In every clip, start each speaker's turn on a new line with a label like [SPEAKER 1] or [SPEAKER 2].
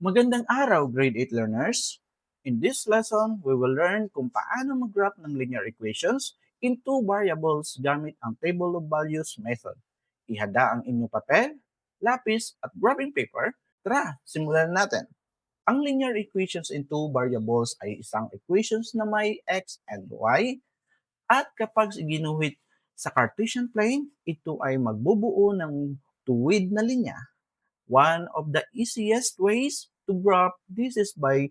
[SPEAKER 1] Magandang araw, grade 8 learners! In this lesson, we will learn kung paano mag-graph ng linear equations in two variables gamit ang table of values method. Ihanda ang inyong papel, lapis, at graphing paper. Tara, simulan natin. Ang linear equations in two variables ay isang equations na may x and y at kapag ginuhit sa Cartesian plane, ito ay magbubuo ng tuwid na linya One of the easiest ways to graph this is by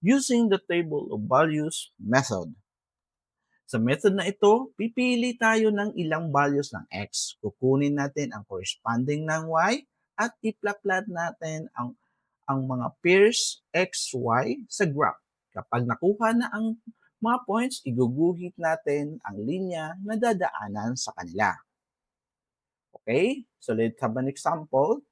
[SPEAKER 1] using the table of values method. Sa method na ito, pipili tayo ng ilang values ng x. Kukunin natin ang corresponding ng y at iplaplat natin ang ang mga pairs x, y sa graph. Kapag nakuha na ang mga points, iguguhit natin ang linya na dadaanan sa kanila. Okay, so let's have an example.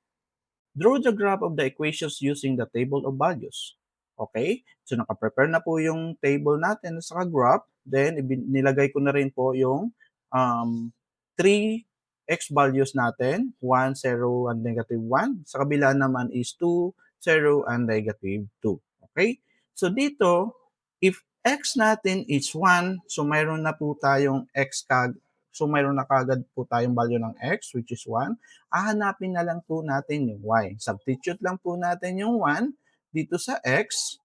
[SPEAKER 1] Draw the graph of the equations using the table of values. Okay? So, naka-prepare na po yung table natin sa graph. Then, nilagay ko na rin po yung um, 3 x values natin. 1, 0, and negative 1. Sa kabila naman is 2, 0, and negative 2. Okay? So, dito, if x natin is 1, so mayroon na po tayong x kag So mayroon na kagad po tayong value ng x which is 1. Ahanapin na lang po natin yung y. Substitute lang po natin yung 1 dito sa x.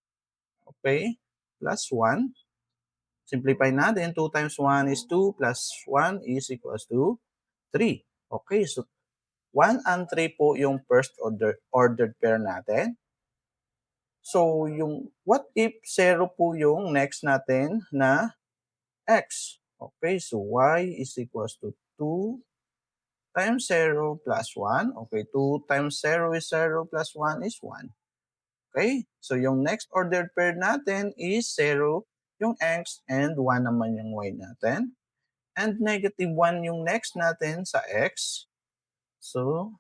[SPEAKER 1] Okay? Plus 1. Simplify natin. 2 times 1 is 2 plus 1 is equals to 3. Okay, so 1 and 3 po yung first order ordered pair natin. So, yung what if 0 po yung next natin na x? Okay, so y is equals to 2 times 0 plus 1. Okay, 2 times 0 is 0 plus 1 is 1. Okay, so yung next ordered pair natin is 0 yung x and 1 naman yung y natin. And negative 1 yung next natin sa x. So,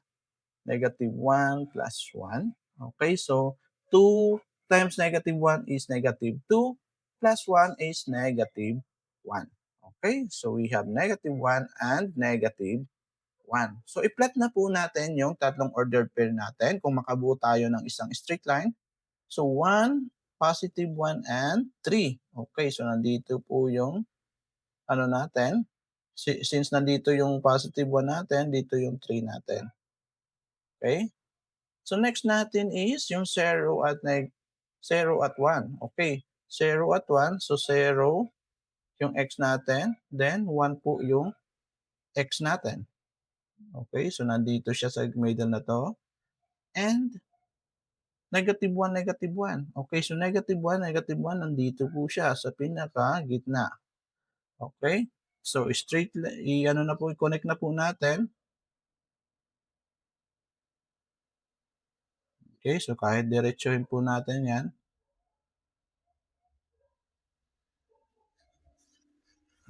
[SPEAKER 1] negative 1 plus 1. Okay, so 2 times negative 1 is negative 2 plus 1 is negative 1. Okay, so we have negative 1 and negative 1. So, i-plot na po natin yung tatlong ordered pair natin kung makabuo tayo ng isang straight line. So, 1, positive 1, and 3. Okay, so nandito po yung ano natin. Since nandito yung positive 1 natin, dito yung 3 natin. Okay? So, next natin is yung 0 at, 0 at 1. Okay, 0 at 1. So, 0, yung x natin, then 1 po yung x natin. Okay, so nandito siya sa middle na to. And negative 1, negative 1. Okay, so negative 1, negative 1, nandito po siya sa pinaka gitna. Okay, so straight, i-ano na po, i-connect na po natin. Okay, so kahit diretsuhin po natin yan.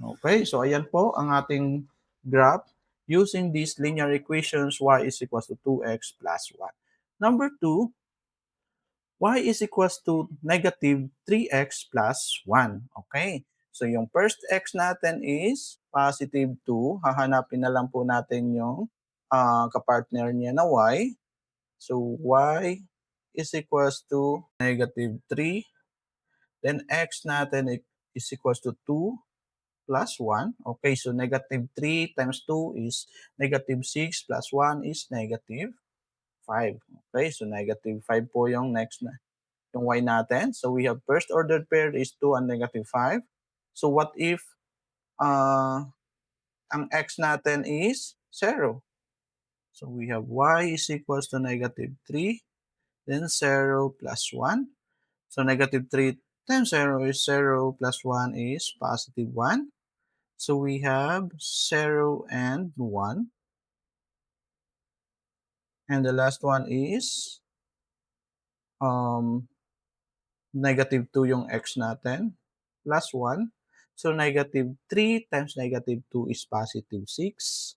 [SPEAKER 1] Okay, so ayan po ang ating graph using these linear equations y is equals to 2x plus 1. Number 2, y is equals to negative 3x plus 1. Okay, so yung first x natin is positive 2. Hahanapin na lang po natin yung uh, kapartner niya na y. So y is equals to negative 3. Then x natin is equals to 2 plus 1. Okay, so negative 3 times 2 is negative 6 plus 1 is negative 5. Okay, so negative 5 po yung next na yung y natin. So we have first ordered pair is 2 and negative 5. So what if uh, ang x natin is 0? So we have y is equals to negative 3, then 0 plus 1. So negative 3 times 0 is 0 plus 1 is positive 1. So we have 0 and 1. And the last one is um, negative 2 yung x natin plus 1. So negative 3 times negative 2 is positive 6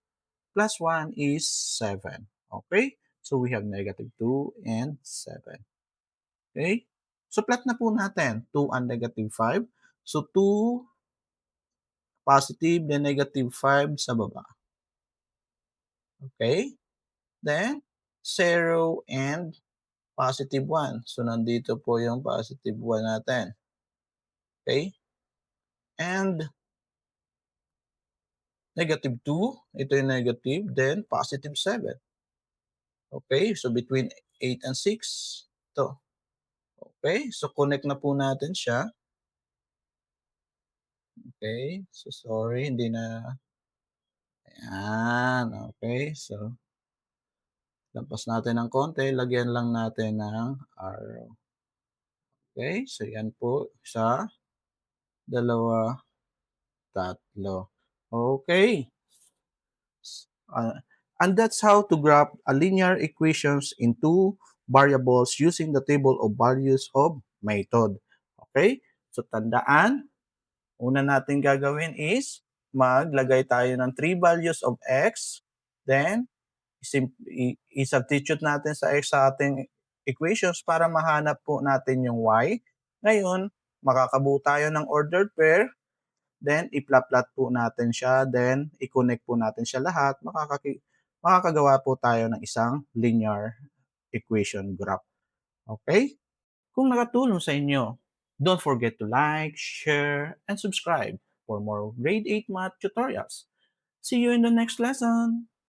[SPEAKER 1] plus 1 is 7. Okay? So we have negative 2 and 7. Okay? So plot na po natin 2 and negative 5. So 2 positive, then negative 5 sa baba. Okay? Then, 0 and positive 1. So, nandito po yung positive 1 natin. Okay? And negative 2, ito yung negative, then positive 7. Okay, so between 8 and 6, ito. Okay, so connect na po natin siya. Okay, so sorry, hindi na ayan, okay, so lampas natin ng konti, lagyan lang natin ng arrow. Okay, so yan po, isa, dalawa, tatlo. Okay. Uh, and that's how to graph a linear equations in two variables using the table of values of method. Okay? So tandaan, una natin gagawin is maglagay tayo ng three values of x, then i-substitute natin sa x sa ating equations para mahanap po natin yung y. Ngayon, makakabuo tayo ng ordered pair, then i-plot-plot po natin siya, then i-connect po natin siya lahat, makakaki- makakagawa po tayo ng isang linear equation graph. Okay? Kung nakatulong sa inyo, don't forget to like, share, and subscribe for more grade 8 math tutorials. See you in the next lesson!